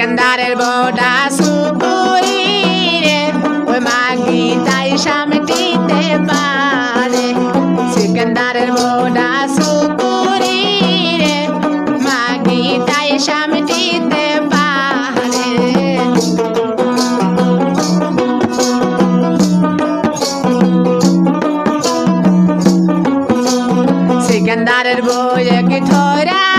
সেকেন্দারের বোটা সুপুরি রে ওই মাগি তাই সামটিতে পারে সেকেন্দারের বোটা সুপুরি রে মাগি তাই সামটিতে পারে সেকেন্দারের বই কি থরা